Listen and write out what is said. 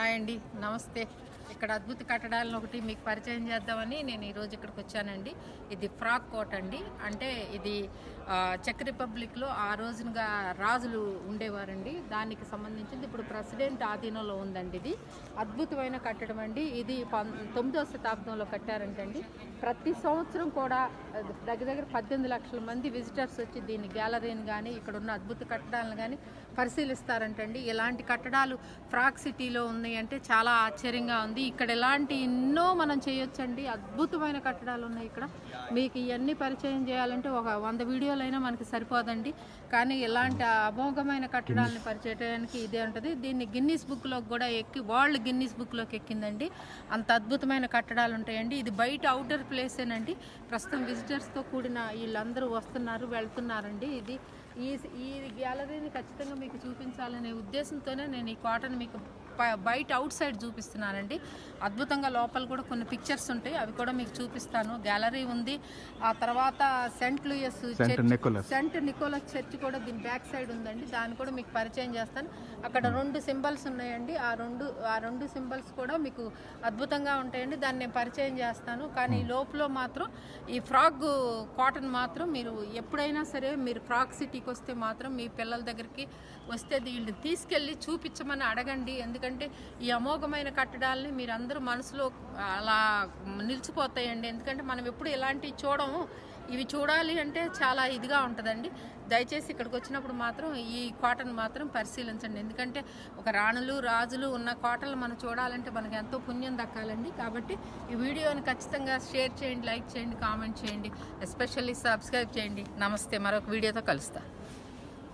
Hi అండి నమస్తే. ఇక్కడ అద్భుత కట్టడాలను ఒకటి మీకు పరిచయం చేద్దామని నేను ఈరోజు ఇక్కడికి వచ్చానండి. ఇది ఫ్రాక్ కోట్ అండి. అంటే ఇది చెక్ రిపబ్లిక్లో ఆ రోజునగా రాజులు ఉండేవారండి. దానికి సంబంధించింది ఇప్పుడు ప్రెసిడెంట్ ఆధీనంలో ఉందండి ఇది. అద్భుతమైన కట్టడం అండి. ఇది పం- తొమ్మిదవ శతాబ్దంలో కట్టారంటండి. ప్రతి సంవత్సరం కూడా దగ్గర దగ్గర పద్దెనిమిది లక్షల మంది విజిటర్స్ వచ్చి దీని గ్యాలరీని కానీ ఇక్కడ ఉన్న అద్భుత కట్టడాలను కానీ పరిశీలిస్తారంటండి. ఇలాంటి కట్టడాలు ఫ్రాక్ సిటీలో ఉన్నాయి అంటే చాలా ఆశ్చర్యంగా ఉంది. ఇక్కడ ఎలాంటి ఎన్నో మనం చేయొచ్చండి. అద్భుతమైన కట్టడాలు ఉన్నాయి ఇక్కడ. మీకు ఇవన్నీ పరిచయం చేయాలంటే ఒక వంద వీడియోలైనా మనకి సరిపోదండి. కానీ ఇలాంటి అమోఘమైన కట్టడాలను పరిచయడానికి ఇదే ఉంటుంది. దీన్ని గిన్నీస్ బుక్లోకి కూడా ఎక్కి వరల్డ్ గిన్నీస్ బుక్లోకి ఎక్కిందండి. అంత అద్భుతమైన కట్టడాలు ఉంటాయండి. ఇది బయట అవుటర్ ప్లేసేనండి. ప్రస్తుతం విజిటర్స్తో కూడిన వీళ్ళందరూ వస్తున్నారు వెళ్తున్నారండి. ఇది ఈ ఈ గ్యాలరీని ఖచ్చితంగా మీకు చూపించాలనే ఉద్దేశంతోనే నేను ఈ కాటన్ మీకు బయట అవుట్ సైడ్ చూపిస్తున్నానండి. అద్భుతంగా లోపల కూడా కొన్ని పిక్చర్స్ ఉంటాయి. అవి కూడా మీకు చూపిస్తాను. గ్యాలరీ ఉంది. ఆ తర్వాత Saint Louis Saint Nicholas. Church కూడా దీని బ్యాక్ సైడ్ ఉందండి. దాన్ని కూడా మీకు పరిచయం చేస్తాను. అక్కడ రెండు సింబల్స్ ఉన్నాయండి. ఆ రెండు ఆ రెండు సింబల్స్ కూడా మీకు అద్భుతంగా ఉంటాయండి. దాన్ని నేను పరిచయం చేస్తాను. కానీ ఈ లోపల మాత్రం ఈ ఫ్రాక్ కాటన్ మాత్రం మీరు ఎప్పుడైనా సరే మీరు ఫ్రాక్ సిటీకి వస్తే మాత్రం మీ పిల్లల దగ్గరికి వస్తే వీళ్ళు తీసుకెళ్ళి చూపించమని అడగండి. ఎందుకంటే ఈ అమోఘమైన కట్టడాలని మీరు అందరూ మనసులో అలా నిలిచిపోతాయండి. ఎందుకంటే మనం ఎప్పుడు ఇలాంటివి చూడము. ఇవి చూడాలి అంటే చాలా ఇదిగా ఉంటుందండి. దయచేసి ఇక్కడికి వచ్చినప్పుడు మాత్రం ఈ కోటను మాత్రం పరిశీలించండి. ఎందుకంటే ఒక రాణులు రాజులు ఉన్న కోటలు మనం చూడాలంటే మనకు ఎంతో పుణ్యం దక్కాలండి. కాబట్టి ఈ వీడియోని ఖచ్చితంగా షేర్ చేయండి లైక్ చేయండి కామెంట్ చేయండి. ఎస్పెషల్లీ సబ్స్క్రైబ్ చేయండి. నమస్తే. మరొక వీడియోతో కలుస్తాను